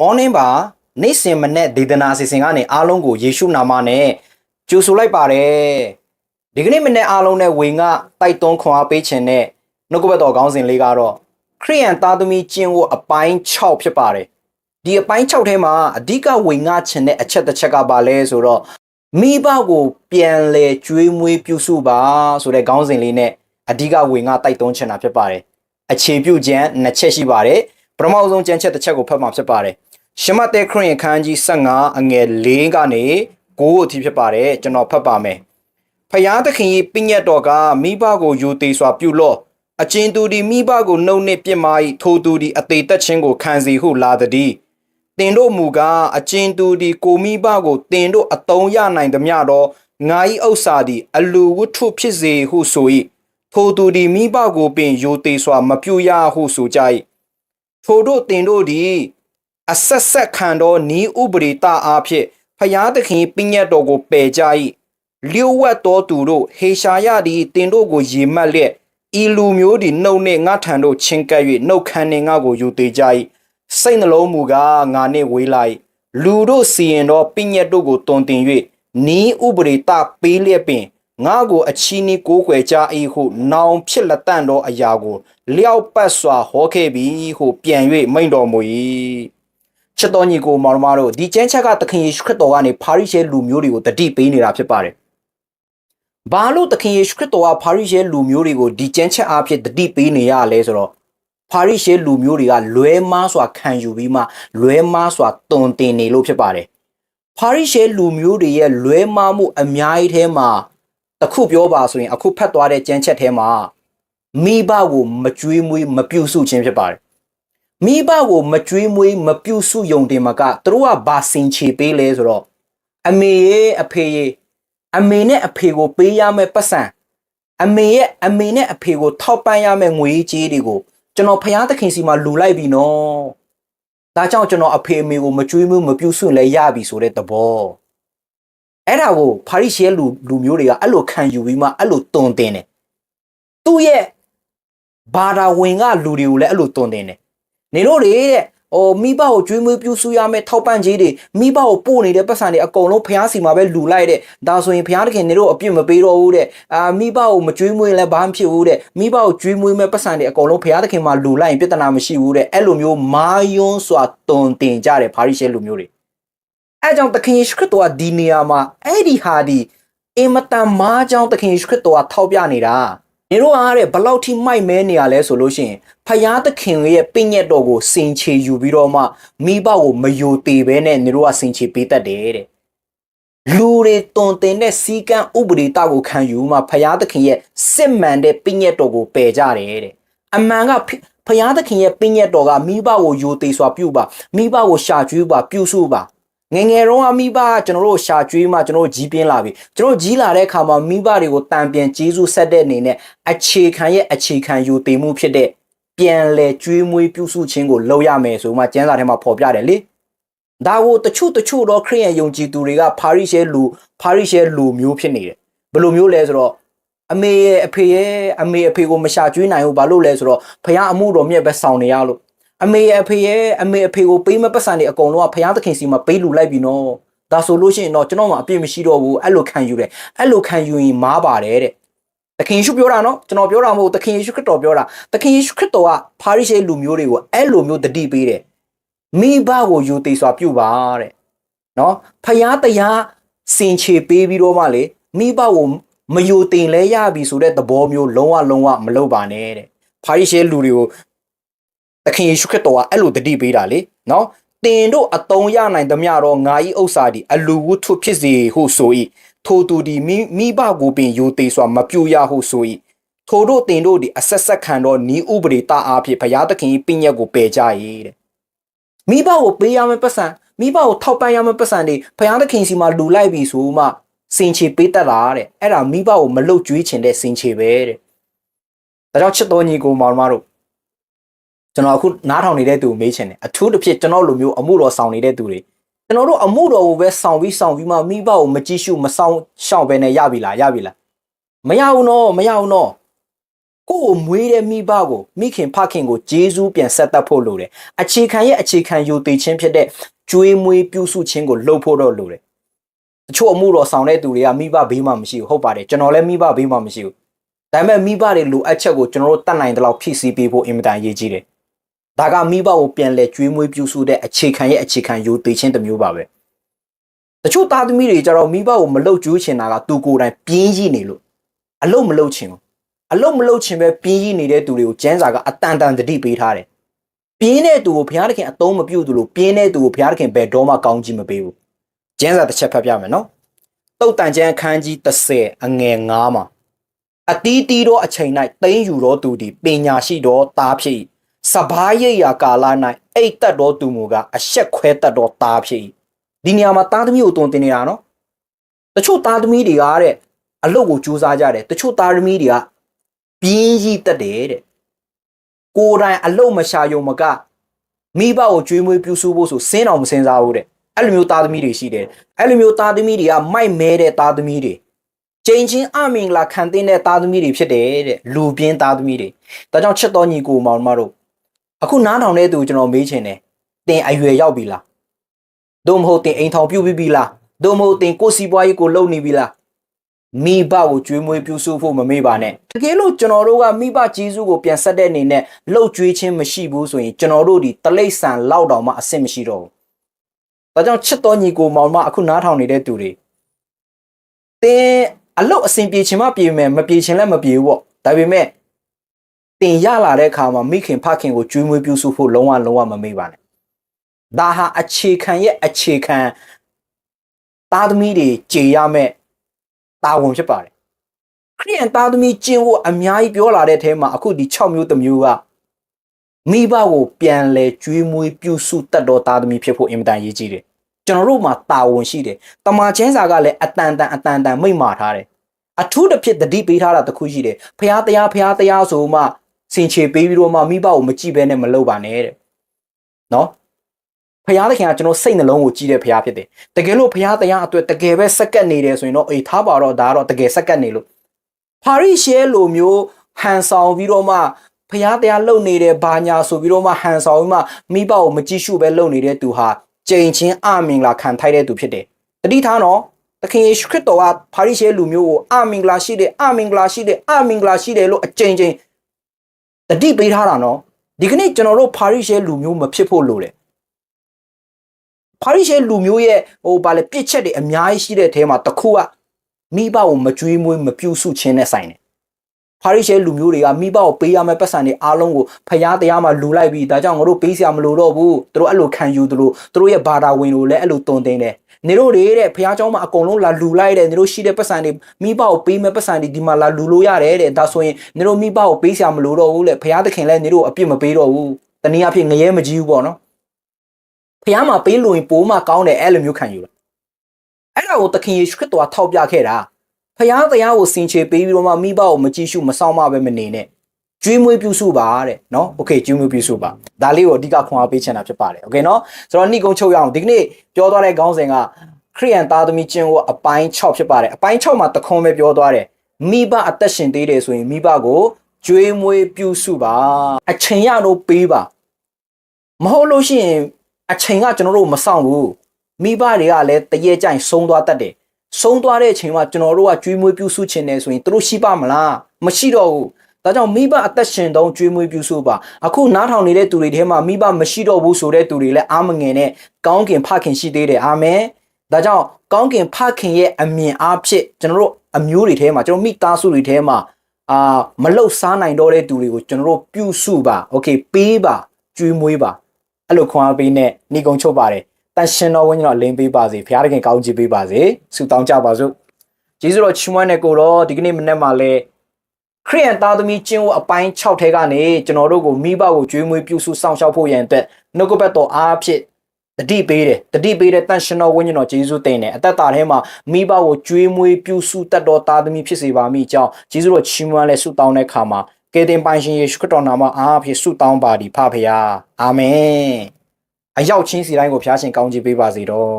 မော်နင်းပါနေ့စဉ်မနေ့ဒေသနာအစီအစဉ်ကနေအားလုံးကိုယေရှုနာမနဲ့ကြိုဆိုလိုက်ပါတယ်ဒီကနေ့မနေ့အားလုံးနဲ့ဝေငါတိုက်တွန်းခွန်အားပေးခြင်းနဲ့နှုတ်ကပတ်တော်ခေါင်းစဉ်လေးကတော့ခရိယန်သားသမီးကျင့်ဝတ်အပိုင်း6ဖြစ်ပါတယ်ဒီအပိုင်း6ထဲမှာအဓိကဝေငါခြင်းတဲ့အချက်တစ်ချက်ကပါလဲဆိုတော့မိဘကိုပြန်လဲကျွေးမွေးပြုစုပါဆိုတဲ့ခေါင်းစဉ်လေးနဲ့အဓိကဝေငါတိုက်တွန်းချင်တာဖြစ်ပါတယ်အခြေပြုခြင်းနှစ်ချက်ရှိပါတယ်ပထမဆုံးကြံချက်တစ်ချက်ကိုဖတ်မှာဖြစ်ပါတယ် ရှမတဲခရစ်ယာန်ခန်းကြီး15အငယ်၄ကနေ9အထိဖြစ်ပါတယ်ကျွန်တော်ဖတ်ပါမယ်ဖယားသခင်၏ပြည့်ညတ်တော်ကမိဘကိုယူသေးစွာပြုလော့အချင်းသူဒီမိဘကိုနှုတ်နှင့်ပြစ်မှာ၏ထိုသူဒီအသေးသက်ခြင်းကိုခံစီဟုလာသည်တင်တို့မူကားအချင်းသူဒီကိုမိဘကိုတင်တို့အတုံးရနိုင်သမျှတော့ငါ၏ဥစ္စာသည် အလူဝတ္ထုဖြစ်စေဟုဆို၏ထိုသူဒီမိဘကိုပင်ယူသေးစွာမပြုရဟုဆိုကြ၏ထိုတို့တင်တို့သည် အဆက်ဆက်ခံသောဤဥပရိတအားဖြင့်ဖျားသခင်ပြည့်ညတ်တော်ကိုပယ်ကြ၏လျှို့ဝှက်သောသူတို့ဟေရှာယသည်တင်တို့ကိုရေမှတ်လျက်ဤလူမျိုးသည်နှုတ်နှင့်ငါထံတို့ချင်းကပ်၍နှုတ်ခမ်းနှင့်ငါကိုယူသေးကြ၏စိတ်နှလုံးမူကားငါနှင့်ဝေးလိုက်လူတို့စီရင်သောပြည့်ညတ်တို့ကိုတွင်တင်၍ဤဥပရိတပေးလျက်ပင်ငါကိုအချီးနှီးကိုးကွယ်ကြ၏ဟုနောင်ဖြစ်လက်တန့်သောအရာကိုလျောက်ပတ်စွာဟောခဲ့ပြီဟုပြန်၍မိန့်တော်မူ၏ ချစ်တော်ညီကိုမောင်မတို့ဒီကျမ်းချက်ကသခင်ယေရှုခရစ်တော်ကနေပါရိရှဲလူမျိုးတွေကိုတတိပေးနေတာဖြစ်ပါတယ်။ဘာလို့သခင်ယေရှုခရစ်တော်ကပါရိရှဲလူမျိုးတွေကိုဒီကျမ်းချက်အားဖြင့်တတိပေးနေရလဲဆိုတော့ပါရိရှဲလူမျိုးတွေကလွဲမားစွာခံယူပြီးမှလွဲမားစွာတုံတင်နေလို့ဖြစ်ပါတယ်။ပါရိရှဲလူမျိုးတွေရဲ့လွဲမားမှုအများကြီးထဲမှာတစ်ခုပြောပါဆိုရင်အခုဖတ်သွားတဲ့ကျမ်းချက်ထဲမှာမိဘကိုမကြွေးမွေးမပြုစုခြင်းဖြစ်ပါတယ် မိဘကိုမကြွေးမွေးမပြုစုယုံတင်မှာကသူတို့ကဘာစင်ချေပေးလဲဆိုတော့အမေရဲ့အဖေရဲ့အမေနဲ့အဖေကိုပေးရမယ့်ပတ်စံအမေရဲ့အမေနဲ့အဖေကိုထောက်ပံ့ရမယ့်ငွေကြေးတွေကိုကျွန်တော်ဖျားသခင်စီမှာလူလိုက်ပြီနော်ဒါကြောင့်ကျွန်တော်အဖေအမေကိုမကြွေးမွေးမပြုစုလဲရပြီဆိုတဲ့သဘောအဲ့ဒါကိုဖာရိရှဲလူလူမျိုးတွေကအဲ့လိုခံယူပြီးမှအဲ့လိုတုံတင်တယ်သူ့ရဲ့ဘာသာဝင်ကလူတွေကိုလည်းအဲ့လိုတုံတင်တယ် နေတို့တွေတဲ့ဟိုမိဘကိုကျွေးမွေးပြုစုရမယ့်ထောက်ပံ့ကြီးတွေမိဘကိုပို့နေတဲ့ပတ်စံတွေအကုန်လုံးဖျားစီမှာပဲလူလိုက်တဲ့ဒါဆိုရင်ဖျားတခင်နေတို့အပြစ်မပေးတော့ဘူးတဲ့အာမိဘကိုမကျွေးမွေးလည်းဘာမှဖြစ်ဘူးတဲ့မိဘကိုကျွေးမွေးမဲ့ပတ်စံတွေအကုန်လုံးဖျားတခင်မှာလူလိုက်ရင်ပြဿနာမရှိဘူးတဲ့အဲ့လိုမျိုးမာယွန်းစွာတုံတင်ကြတယ်ဖာရိရှဲလူမျိုးတွေအဲကြောင့်သခင်ယေရှုခရစ်တော်ကဒီနေရာမှာအဲ့ဒီဟာဒီအင်မတန်မားကြောင့်သခင်ယေရှုခရစ်တော်ကထောက်ပြနေတာ နေတော့အားတဲ့ဘလောက်ထိမိုက်မဲနေရလဲဆိုလို့ရှိရင်ဖယားသခင်ရဲ့ပြည့်ညက်တော်ကိုစင်ချေယူပြီးတော့မှမိဘကိုမယိုသေးပဲနဲ့နေတော့ကစင်ချေပေးတတ်တယ်တဲ့လူတွေတုံတင်တဲ့စီကံဥပဒေတာကိုခံယူမှဖယားသခင်ရဲ့စစ်မှန်တဲ့ပြည့်ညက်တော်ကိုပယ်ကြတယ်တဲ့အမှန်ကဖယားသခင်ရဲ့ပြည့်ညက်တော်ကမိဘကိုယိုသေးစွာပြုပါမိဘကိုရှာကျွေးပါပြုစုပါ ငငယ်တော့အမိဘကကျွန်တော်တို့ရှာကျွေးမှကျွန်တော်ကြီးပြင်းလာပြီကျွန်တော်ကြီးလာတဲ့အခါမှာမိဘတွေကိုတန်ပြန်ကျေးဇူးဆက်တဲ့အနေနဲ့အခြေခံရဲ့အခြေခံယူတည်မှုဖြစ်တဲ့ပြန်လဲကျွေးမွေးပြုစုခြင်းကိုလုပ်ရမယ်ဆိုမှကျမ်းစာထဲမှာဖော်ပြတယ်လေဒါကိုတချို့တချို့တော့ခရိယန်ယုံကြည်သူတွေကဖာရိရှဲလူဖာရိရှဲလူမျိုးဖြစ်နေတယ်ဘယ်လိုမျိုးလဲဆိုတော့အမေရဲ့အဖေရဲ့အမေအဖေကိုမရှာကျွေးနိုင်ဘူးဘာလို့လဲဆိုတော့ဖခင်အမှုတော်မြတ်ပဲဆောင်နေရလို့ အမေရဲ့အဖေရဲ့အမေအဖေကိုပေးမပတ်စံတွေအကုန်လုံးကဖခင်သခင်စီမှာပေးလူလိုက်ပြီနော်ဒါဆိုလို့ရှိရင်တော့ကျွန်တော်မှအပြစ်မရှိတော့ဘူးအဲ့လိုခံယူတယ်အဲ့လိုခံယူရင်မားပါတယ်တဲ့သခင်ယေရှုပြောတာနော်ကျွန်တော်ပြောတာမဟုတ်သခင်ယေရှုခရစ်တော်ပြောတာသခင်ယေရှုခရစ်တော်ကဖာရိရှဲလူမျိုးတွေကိုအဲ့လိုမျိုးတတိပေးတယ်မိဘကိုယူသေးစွာပြုပါတဲ့နော်ဖယားတရားစင်ချေပေးပြီးတော့မှလေမိဘကိုမယူတင်လဲရပြီဆိုတဲ့သဘောမျိုးလုံးဝလုံးဝမလုပ်ပါနဲ့တဲ့ဖာရိရှဲလူတွေကို သခင်ယေရှုခရစ်တော်ကအဲ့လိုတတိပေးတာလေနော်တင်တို့အတုံးရနိုင်သမျှတော့ငါဤဥစ္စာဒီအလူဝတ္ထုဖြစ်စေဟုဆို၏ထိုသူဒီမိမိဘကိုပင်ယိုသေးစွာမပြူရဟုဆို၏ထိုတို့တင်တို့ဒီအဆက်ဆက်ခံသောဤဥပဒေတာအားဖြင့်ဘုရားသခင်၏ပြည့်ညက်ကိုပယ်ကြ၏တဲ့မိဘကိုပေးရမယ့်ပတ်စံမိဘကိုထောက်ပံ့ရမယ့်ပတ်စံတွေဘုရားသခင်စီမှာလူလိုက်ပြီဆိုမှစင်ချေပေးတတ်တာတဲ့အဲ့ဒါမိဘကိုမလုတ်ကြွေးချင်တဲ့စင်ချေပဲတဲ့ဒါကြောင့်ချစ်တော်ညီကိုမောင်မတို့ ကျွန်တော်အခုနားထောင်နေတဲ့သူမေးချင်တယ်အထူးတစ်ဖြစ်ကျွန်တော်လိုမျိုးအမှုတော်ဆောင်နေတဲ့သူတွေကျွန်တော်တို့အမှုတော်ကိုပဲဆောင်ပြီးဆောင်ပြီးမှမိဘကိုမကြည့်ရှုမဆောင်ရှောင်ပဲနဲ့ရပြီလားရပြီလားမရဘူးနော်မရဘူးနော်ကိုယ့်ကိုမွေးတဲ့မိဘကိုမိခင်ဖခင်ကိုဂျေဇူးပြန်ဆက်သက်ဖို့လိုတယ်အခြေခံရဲ့အခြေခံယူတည်ခြင်းဖြစ်တဲ့ကျွေးမွေးပြုစုခြင်းကိုလုပ်ဖို့တော့လိုတယ်တချို့အမှုတော်ဆောင်တဲ့သူတွေကမိဘဘေးမှမရှိဘူးဟုတ်ပါတယ်ကျွန်တော်လည်းမိဘဘေးမှမရှိဘူးဒါပေမဲ့မိဘတွေလိုအပ်ချက်ကိုကျွန်တော်တို့တတ်နိုင်တဲ့လောက်ဖြည့်ဆည်းပေးဖို့အင်မတန်အရေးကြီးတယ် ဒါကမိဘကိုပြန်လဲကျွေးမွေးပြုစုတဲ့အခြေခံရဲ့အခြေခံယူတည်ခြင်းတစ်မျိုးပါပဲတချို့သားသမီးတွေကြတော့မိဘကိုမလှုပ်ကြွေးချင်တာကသူကိုယ်တိုင်ပြင်းကြီးနေလို့အလုတ်မလှုပ်ချင်ဘူးအလုံးမလုံးချင်ပဲပြင်းကြီးနေတဲ့သူတွေကိုကျန်းစာကအတန်တန်တတိပေးထားတယ်။ပြင်းတဲ့သူကိုဘုရားသခင်အသုံးမပြုသူလို့ပြင်းတဲ့သူကိုဘုရားသခင်ဘယ်တော့မှကောင်းကြီးမပေးဘူး။ကျန်းစာတစ်ချက်ဖတ်ပြမယ်နော်။တုတ်တန်ကျမ်းအခန်းကြီး30အငယ်9မှာအတီးတီးသောအချိန်၌တိမ့်ယူသောသူသည်ပညာရှိသောသားဖြစ်၏။ စဘာရိတ်ရာကာလ၌အိတ်တက်သောသူမူကားအဆက်ခွဲတက်သောသားဖြစ်၏။ဒီနေရာမှာသားသမီးကိုတုံတင်နေတာနော်။တချို့သားသမီးတွေကတဲ့အလုတ်ကိုကြိုးစားကြတယ်။တချို့သားသမီးတွေကပြင်းကြီးတက်တယ်တဲ့ကိုယ်တိုင်အလုတ်မရှာယုံမကမိဘကိုကြွေးမွေးပြုစုဖို့ဆိုစင်းအောင်မစင်စားဘူးတဲ့အဲ့လိုမျိုးသားသမီးတွေရှိတယ်အဲ့လိုမျိုးသားသမီးတွေကမိုက်မဲတဲ့သားသမီးတွေကျိန်ချင်းအမင်္ဂလာခံတဲ့သားသမီးတွေဖြစ်တယ်တဲ့လူပြင်းသားသမီးတွေဒါကြောင့်ချစ်တော်ညီကိုမောင်မတို့ အခုနားထောင်တဲ့သူကျွန်တော်မေးချင်တယ်တင်အရွယ်ရောက်ပြီလားသို့မဟုတ်တင်အိမ်ထောင်ပြုတ်ပြီးပြီလားသို့မဟုတ်တင်ကိုယ်စီပွားရေးကိုလုပ်နေပြီလားမိဘကိုကျွေးမွေးပြုစုဖို့မမေ့ပါနဲ့တကယ်လို့ကျွန်တော်တို့ကမိဘကျေးဇူးကိုပြန်ဆက်တဲ့အနေနဲ့လှုပ်ကြွေးခြင်းမရှိဘူးဆိုရင်ကျွန်တော်တို့ဒီတလိษံလောက်တောင်မှအဆင်မရှိတော့ဘူးဒါကြောင့်ချစ်တော်ညီကိုမောင်မအခုနားထောင်နေတဲ့သူတွေတင်းအလုတ်အဆင်ပြေချင်မှပြေမယ်မပြေချင်လည်းမပြေဘူးပေါ့ဒါပေမဲ့ တင်ရလာတဲ့အခါမှာမိခင်ဖခင်ကိုကျွေးမွေးပြုစုဖို့လုံးဝလုံးဝမမေ့ပါနဲ့ဒါဟာအခြေခံရဲ့အခြေခံသားသမီးတွေကြေရမဲ့တာဝန်ဖြစ်ပါတယ်ခရိယန်သားသမီးကျင့်ဖို့အများကြီးပြောလာတဲ့အထဲမှာအခုဒီ6မျိုးတစ်မျိုးကမိဘကိုပြန်လဲကျွေးမွေးပြုစုတတ်တော်သားသမီးဖြစ်ဖို့အင်မတန်ရေးကြီးတယ်ကျွန်တော်တို့မှာတာဝန်ရှိတယ်တမန်ကျန်းစာကလည်းအတန်တန်အတန်တန်မိတ်မာထားတယ်အထူးတစ်ဖြစ်တတိပေးထားတာတစ်ခုရှိတယ်ဖះတရားဖះတရားဆိုမှ စင်ချေပေးပြီးတော့မှမိဘကိုမကြည့်ဘဲနဲ့မလုပ်ပါနဲ့တဲ့နော်ဖះသခင်ကကျွန်တော်စိတ်နှလုံးကိုကြည့်တဲ့ဖះဖြစ်တယ်တကယ်လို့ဖះတရားအတွက်တကယ်ပဲစက္ကတ်နေတယ်ဆိုရင်တော့အေးထားပါတော့ဒါကတော့တကယ်စက္ကတ်နေလို့ပါရိရှဲလိုမျိုးဟန်ဆောင်ပြီးတော့မှဖះတရားလုံနေတယ်ဘာညာဆိုပြီးတော့မှဟန်ဆောင်ပြီးမှမိဘကိုမကြည့်ရှုပဲလုံနေတဲ့သူဟာကြိမ်ချင်းအမင်္ဂလာခံထိုက်တဲ့သူဖြစ်တယ်တတိထားနော်သခင်ယေရှုခရစ်တော်ကပါရိရှဲလူမျိုးကိုအမင်္ဂလာရှိတယ်အမင်္ဂလာရှိတယ်အမင်္ဂလာရှိတယ်လို့အကြိမ်ကြိမ် တတိပေးထားတာနော်ဒီကနေ့ကျွန်တော်တို့ပါရိရှဲလူမျိုးမဖြစ်ဖို့လိုတယ်ပါရိရှဲလူမျိုးရဲ့ဟိုဗာလေပြစ်ချက်တွေအများကြီးရှိတဲ့အထဲမှာတစ်ခုကမိဘကိုမကြွေးမွေးမပြုစုခြင်းနဲ့ဆိုင်တယ် ဖာရိရှဲလူမျိုးတွေကမိဘကိုပေးရမယ့်ပတ်စံတွေအားလုံးကိုဖျားတရားမှာလူလိုက်ပြီးဒါကြောင့်ငါတို့ပေးစရာမလိုတော့ဘူးသူတို့အဲ့လိုခံယူသလိုသူတို့ရဲ့ဘာသာဝင်တို့လည်းအဲ့လိုတုံတင်တယ်နေတို့တွေတဲ့ဖျားเจ้าမှာအကုန်လုံးလာလူလိုက်တယ်နေတို့ရှိတဲ့ပတ်စံတွေမိဘကိုပေးမယ့်ပတ်စံတွေဒီမှာလာလူလို့ရတယ်တဲ့ဒါဆိုရင်နေတို့မိဘကိုပေးစရာမလိုတော့ဘူးလေဖျားသခင်လည်းနေတို့အပြစ်မပေးတော့ဘူးတနည်းအားဖြင့်ငရဲမကြီးဘူးပေါ့နော်ဖျားမှာပေးလို့ရင်ပိုးမှကောင်းတယ်အဲ့လိုမျိုးခံယူလာအဲ့ဒါကိုသခင်ယေရှုခရစ်တော်ကထောက်ပြခဲ့တာ ဖျားတရားကိုစင်ချေပေးပြီးတော့မှမိဘကိုမကြည့်ရှုမဆောင်မပဲမနေနဲ့ကျွေးမွေးပြုစုပါတဲ့နော်โอเคကျွေးမွေးပြုစုပါဒါလေးကိုအဓိကခွန်အားပေးချင်တာဖြစ်ပါတယ်โอเคနော်ဆိုတော့နှိကုံချုပ်ရအောင်ဒီကနေ့ပြောသွားတဲ့ခေါင်းစဉ်ကခရိယန်သားသမီးချင်းကိုအပိုင်း6ဖြစ်ပါတယ်အပိုင်း6မှာတခွန်းပဲပြောသွားတယ်မိဘအသက်ရှင်သေးတယ်ဆိုရင်မိဘကိုကျွေးမွေးပြုစုပါအချိန်ရတော့ပေးပါမဟုတ်လို့ရှိရင်အချိန်ကကျွန်တော်တို့မဆောင်ဘူးမိဘတွေကလည်းတရေကြိုင်ဆုံးသွားတတ်တယ် ဆုံးသွားတဲ့အချိန်မှာကျွန်တော်တို့ကကျွေးမွေးပြုစုခြင်းနေဆိုရင်တို့ရှိပါမလားမရှိတော့ဘူးဒါကြောင့်မိဘအသက်ရှင်တုံးကျွေးမွေးပြုစုပါအခုနားထောင်နေတဲ့သူတွေထဲမှာမိဘမရှိတော့ဘူးဆိုတဲ့သူတွေလည်းအာမငယ်နဲ့ကောင်းကင်ဖခင်ရှိသေးတယ်အာမင်ဒါကြောင့်ကောင်းကင်ဖခင်ရဲ့အမြင်အားဖြင့်ကျွန်တော်တို့အမျိုးတွေထဲမှာကျွန်တော်မိသားစုတွေထဲမှာအာမလှုပ်စားနိုင်တော့တဲ့သူတွေကိုကျွန်တော်တို့ပြုစုပါโอเคပေးပါကျွေးမွေးပါအဲ့လိုခွန်အားပေးနဲ့နေကုံချုပ်ပါတယ် တန်ရှင်တော်ဝင်းကျွန်တော်လင်းပေးပါစေဘုရားသခင်ကောင်းချီးပေးပါစေဆုတောင်းကြပါစို့ကျေးဇူးတော်ချီးမွမ်းတဲ့ကိုတော့ဒီကနေ့မနေ့မှလည်းခရိယန်သားသမီးကျင့်ဝတ်အပိုင်း6ထဲကနေကျွန်တော်တို့ကိုမိဘကိုကြွေးမွေးပြုစုစောင့်ရှောက်ဖို့ရန်အတွက်နှုတ်ကပတ်တော်အားဖြင့်တတိပေးတယ်တတိပေးတဲ့တန်ရှင်တော်ဝင်းကျွန်တော်ယေရှုတင်တယ်အသက်တာထဲမှာမိဘကိုကြွေးမွေးပြုစုတတ်တော်သားသမီးဖြစ်စေပါမိကြောင်းယေရှုတော်ချီးမွမ်းလဲဆုတောင်းတဲ့အခါမှာကယ်တင်ပိုင်ရှင်ယေရှုခရစ်တော်နာမအားဖြင့်ဆုတောင်းပါသည်ဖဖရာအာမင် အရောက်ချင်းစီတိုင်းကိုဖျားရှင်ကောင်းချီးပေးပါစေတော့